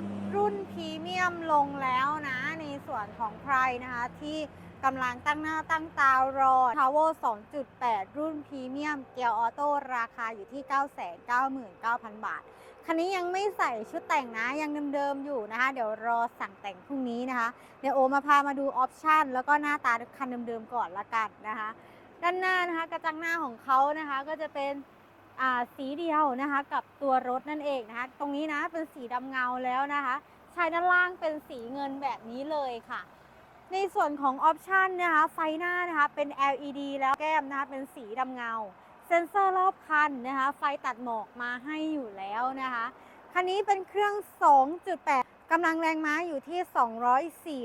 ถรุ่นพรีเมียมลงแล้วนะ ในส่วนของใครนะคะที่กำลังตั้งหน้าตั้งตารอ Power 2.8 รุ่นพรีเมียม เกียร์ออโต้ราคาอยู่ที่ 999,000 บาท คันนี้ยังไม่ใส่ชุดแต่งนะ ยังเดิมๆอยู่นะคะ เดี๋ยวรอสั่งแต่งพรุ่งนี้นะคะ เดี๋ยวโอมาพามาดูออปชันแล้วก็หน้าตาคันเดิมๆก่อนละกันนะคะ ด้านหน้านะคะ กระจังหน้าของเขานะคะก็จะเป็น สีเดียวนะคะกับตัวรถนั่นเองนะคะตรงนี้นะเป็นสีดำเงาแล้วนะคะชายด้านล่างเป็นสีเงินแบบนี้เลยค่ะ ในส่วนของออปชันนะคะไฟหน้านะคะเป็น LED แล้วแก้มนะคะเป็นสีดำเงา เซ็นเซอร์รอบคันนะคะไฟตัดหมอกมาให้อยู่แล้วนะคะคันนี้เป็นเครื่อง 2.8 กำลังแรงม้าอยู่ที่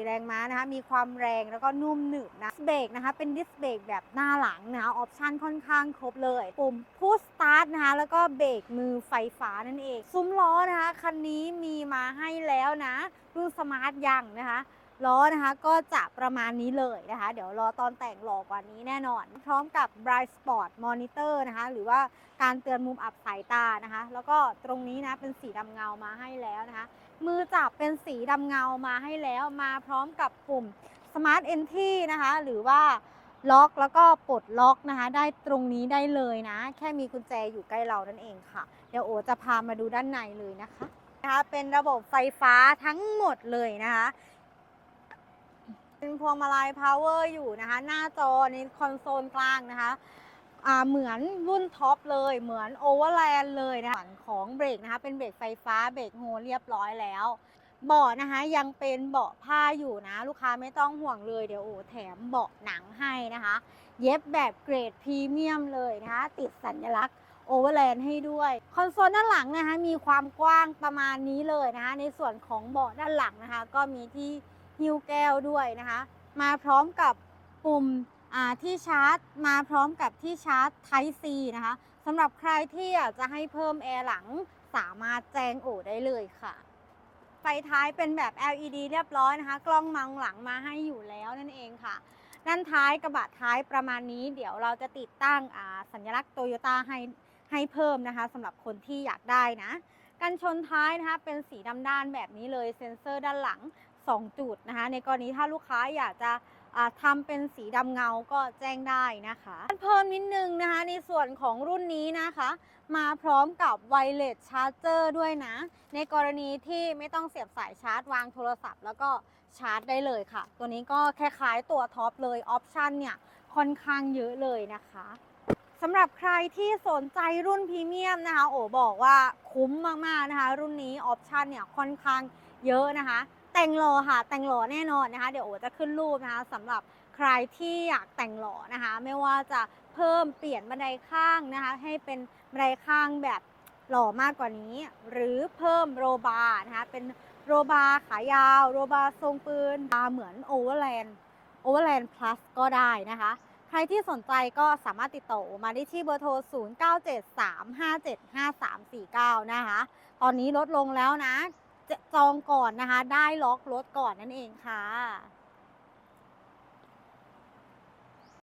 204 แรงม้านะคะ มีความแรงแล้วก็นุ่มหนึบนะเบรกนะคะ เป็นดิสเบรกแบบหน้าหลังนะคะ ออปชันค่อนข้างครบเลย ปุ่มพุชสตาร์ทนะคะ แล้วก็เบรกมือไฟฟ้านั่นเอง ซุ้มล้อนะคะ คันนี้มีมาให้แล้วนะ รุ่นสมาร์ทยังนะคะ ล้อนะคะก็จะประมาณนี้เลยนะคะ เดี๋ยวรอตอนแต่งหล่อกว่านี้แน่นอน พร้อมกับ Bright Spot Monitor นะคะ หรือว่าการเตือนมุมอับสายตานะคะ แล้วก็ตรงนี้นะเป็นสีดำเงามาให้แล้วนะคะ มือจับเป็นสีดำเงามาให้แล้วมาพร้อมกับปุ่ม Smart Entry นะคะ หรือว่าล็อกแล้วก็ปลดล็อกนะคะ ได้ตรงนี้ได้เลยนะ แค่มีกุญแจอยู่ใกล้เรานั่นเองค่ะ เดี๋ยวโอจะพามาดูด้านในเลยนะคะนะคะ เป็นระบบไฟฟ้าทั้งหมดเลยนะคะ เป็นพวงมาลัย power อยู่นะคะ หน้าจอในคอนโซลกลางนะคะเหมือนรุ่นท็อปเลย เหมือน Overland เลยนะคะส่วนของเบรกนะคะ เป็นเบรกไฟฟ้าเบรกโฮเรียบร้อยแล้วเบาะนะคะยังเป็นเบาะผ้าอยู่นะ ลูกค้าไม่ต้องห่วงเลยเดี๋ยวโอ้แถมเบาะหนังให้นะคะ เย็บแบบเกรดพรีเมียมเลยนะคะ ติดสัญลักษณ์โอเวอร์แลนด์ให้ด้วย คอนโซลด้านหลังนะคะมีความกว้างประมาณนี้เลยนะคะ ในส่วนของเบาะด้านหลังนะคะ ก็มีที่ ฮิ้วแก้วด้วยนะคะ มาพร้อมกับปุ่มที่ชาร์จ มาพร้อมกับที่ชาร์จ Type C นะคะสำหรับใครที่อยากจะให้เพิ่มแอร์หลังสามารถแจ้งโอได้เลยค่ะ ไฟท้ายเป็นแบบ LED เรียบร้อยนะคะ กล้องมองหลังมาให้อยู่แล้วนั่นเองค่ะ ด้านท้ายกระบะท้ายประมาณนี้ เดี๋ยวเราจะติดตั้งสัญลักษณ์โตโยต้าให้ให้เพิ่มนะคะสำหรับคนที่อยากได้นะ กันชนท้ายนะคะเป็นสีดำด้านแบบนี้เลยเซ็นเซอร์ด้านหลัง 2 จุดนะคะ ในกรณีถ้าลูกค้าอยากจะอ่าทำเป็นสีดำเงาก็แจ้งได้นะคะเพิ่มนิดนึงนะคะ ในส่วนของรุ่นนี้นะคะ มาพร้อมกับไวเลสชาร์จเจอร์ด้วยนะ ในกรณีที่ไม่ต้องเสียบสายชาร์จวางโทรศัพท์ แล้วก็ชาร์จได้เลยค่ะ ตัวนี้ก็คล้ายๆตัวท็อปเลยออปชันเนี่ยค่อนข้างเยอะเลยนะคะสำหรับใครที่สนใจรุ่นพรีเมียมนะคะ โอบอกว่าคุ้มมากๆนะคะ รุ่นนี้ออปชันเนี่ยค่อนข้างเยอะนะคะ แต่งหล่อค่ะ แต่งหล่อแน่นอนนะคะ เดี๋ยวโอจะขึ้นรูปนะคะสำหรับใครที่อยากแต่งหล่อนะคะ ไม่ว่าจะเพิ่มเปลี่ยนบันไดข้างนะคะ ให้เป็นบันไดข้างแบบหล่อมากกว่านี้ หรือเพิ่มโรบาร์นะคะ เป็นโรบาร์ขายาว โรบาร์ทรงปืนบาเหมือนโอเวอร์แลนด์โอเวอร์แลนด์พลัสก็ได้นะคะ ใครที่สนใจก็สามารถติดต่อมาได้ที่เบอร์โทร 0973575349 นะคะ ตอนนี้ลดลงแล้วนะ จองก่อนนะคะ ได้ล็อกรถก่อนนั่นเองค่ะ